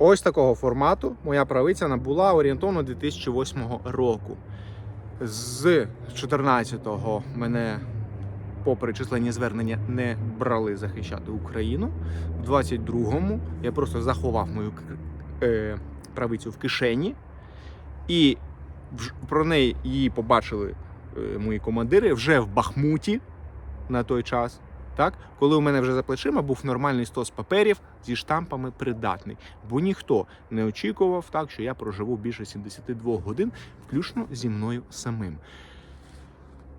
Ось такого формату моя правиця набула орієнтовно 2008 року. З 14-го мене, попри численні звернення, не брали захищати Україну. В 22-му я просто заховав мою е, правицю в кишені, і про неї її побачили е, мої командири вже в Бахмуті на той час. Так, коли у мене вже за плечима був нормальний стос паперів зі штампами придатний, бо ніхто не очікував так, що я проживу більше 72 годин, включно зі мною самим.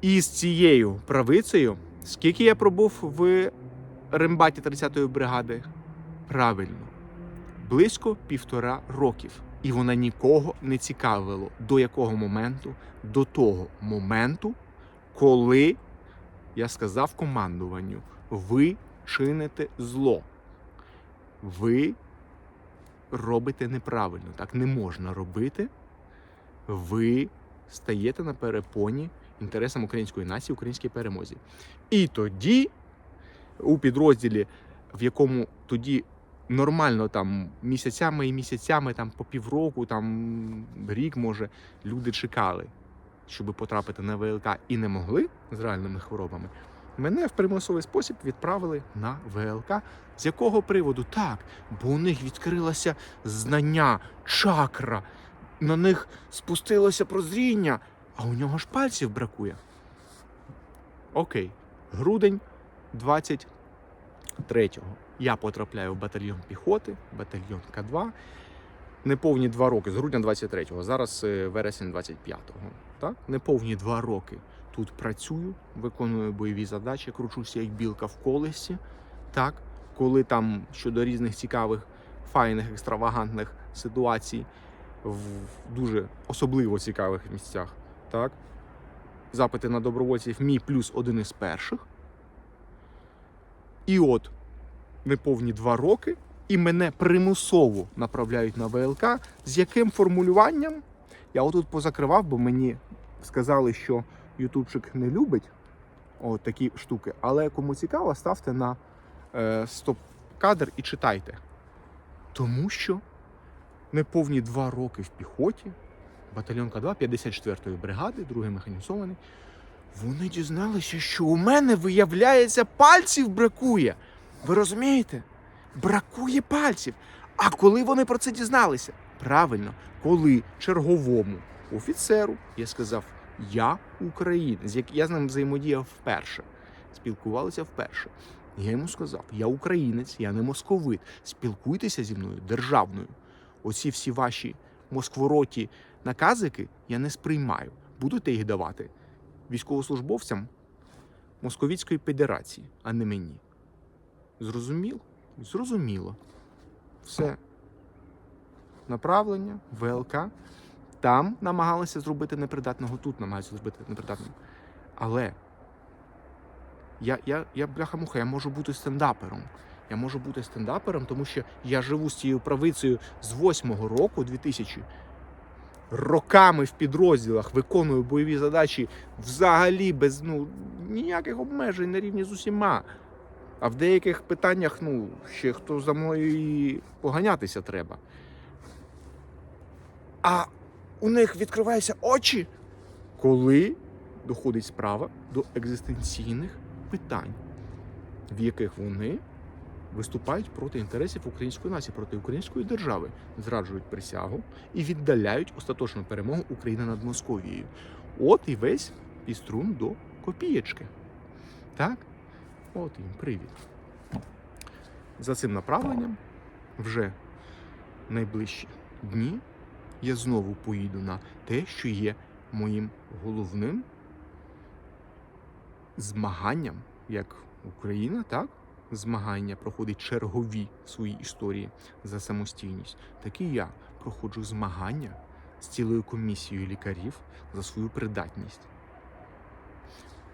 І з цією правицею, скільки я пробув в рембаті 30-ї бригади? Правильно, близько півтора років. І вона нікого не цікавило. До якого моменту? До того моменту, коли я сказав командуванню: ви чините зло. Ви робите неправильно. Так не можна робити. Ви стаєте на перепоні інтересам української нації, українській перемозі. І тоді, у підрозділі, в якому тоді нормально там місяцями і місяцями, там по півроку, там рік, може, люди чекали, щоб потрапити на ВЛК і не могли з реальними хворобами. Мене в примусовий спосіб відправили на ВЛК. З якого приводу? Так, бо у них відкрилося знання, чакра, на них спустилося прозріння, а у нього ж пальців бракує. Окей, грудень 23-го. Я потрапляю в батальйон піхоти, батальйон К2. Неповні два роки, з грудня 23-го, зараз е, вересень 25-го. Так? Неповні два роки тут працюю, виконую бойові задачі, кручуся як білка в колесі. Так? Коли там щодо різних цікавих, файних, екстравагантних ситуацій в дуже особливо цікавих місцях. Так? Запити на добровольців мій плюс один із перших. І от неповні два роки, і мене примусово направляють на ВЛК. З яким формулюванням? Я отут позакривав, бо мені сказали, що ютубчик не любить от такі штуки. Але кому цікаво, ставте на е, стоп-кадр і читайте. Тому що неповні два роки в піхоті, батальйон К2 54-ї бригади, другий механізований, вони дізналися, що у мене, виявляється, пальців бракує. Ви розумієте? Бракує пальців. А коли вони про це дізналися? Правильно, коли черговому офіцеру я сказав, я українець, як я з ним взаємодіяв вперше, спілкувалися вперше. Я йому сказав: я українець, я не московит. Спілкуйтеся зі мною державною. Оці всі ваші москвороті наказики я не сприймаю. Будете їх давати військовослужбовцям Московської Федерації, а не мені. Зрозуміло? Зрозуміло. Все. Направлення, ВЛК. Там намагалися зробити непридатного, тут намагаються зробити непридатним. Але я, я, я бляха-муха, я можу бути стендапером. Я можу бути стендапером, тому що я живу з цією правицею з 8-го року, 2000 роками в підрозділах виконую бойові задачі взагалі без ну, ніяких обмежень на рівні з усіма. А в деяких питаннях, ну, ще хто за мною і поганятися треба. А у них відкриваються очі, коли доходить справа до екзистенційних питань, в яких вони виступають проти інтересів української нації, проти української держави, зраджують присягу і віддаляють остаточну перемогу України над Московією. От і весь піструн до копієчки. Так? От їм привід. За цим направленням вже найближчі дні я знову поїду на те, що є моїм головним змаганням, як Україна, так? Змагання проходить чергові в своїй історії за самостійність. Так і я проходжу змагання з цілою комісією лікарів за свою придатність.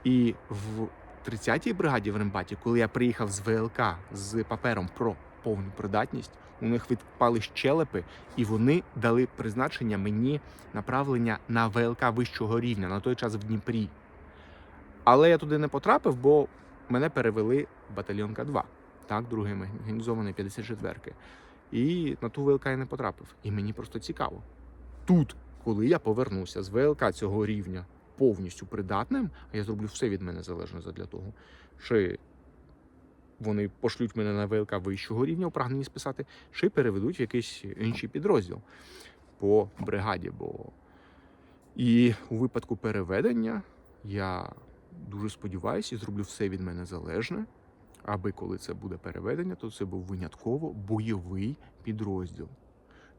І в 30-й бригаді в Рембаті, коли я приїхав з ВЛК з папером про повну придатність, у них відпали щелепи, і вони дали призначення мені направлення на ВЛК вищого рівня на той час в Дніпрі. Але я туди не потрапив, бо мене перевели в батальйон К2, так, другий механізований 54-ки. І на ту ВЛК я не потрапив. І мені просто цікаво. Тут, коли я повернуся з ВЛК цього рівня повністю придатним, а я зроблю все від мене залежне для того, чи вони пошлють мене на ВЛК вищого рівня у прагненні списати, чи переведуть в якийсь інший підрозділ по бригаді. Бо і у випадку переведення я дуже сподіваюся і зроблю все від мене залежне, аби коли це буде переведення, то це був винятково бойовий підрозділ.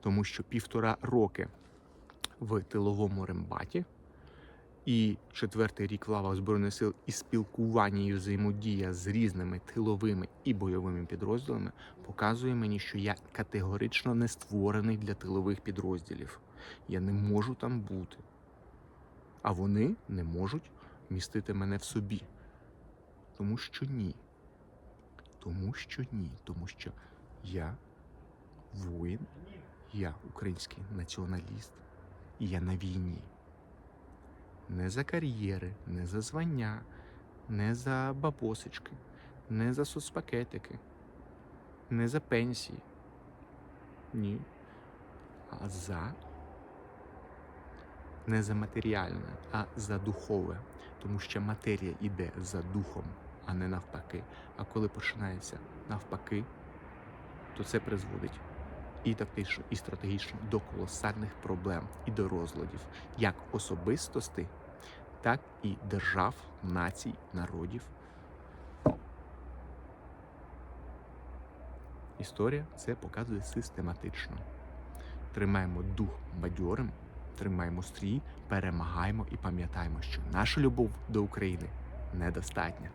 Тому що півтора роки в тиловому рембаті і четвертий рік в лавах Збройних сил і спілкування і взаємодія з різними тиловими і бойовими підрозділами показує мені, що я категорично не створений для тилових підрозділів. Я не можу там бути. А вони не можуть містити мене в собі. Тому що ні. Тому що ні. Тому що я воїн, я український націоналіст, і я на війні. Не за кар'єри, не за звання, не за бабосечки, не за соцпакетики, не за пенсії. Ні. А за не за матеріальне, а за духове. Тому що матерія йде за духом, а не навпаки. А коли починається навпаки, то це призводить і тактично, і стратегічно до колосальних проблем і до розладів як особистостей, так і держав, націй, народів. Історія це показує систематично. Тримаємо дух бадьорим, тримаємо стрій, перемагаємо і пам'ятаємо, що наша любов до України недостатня.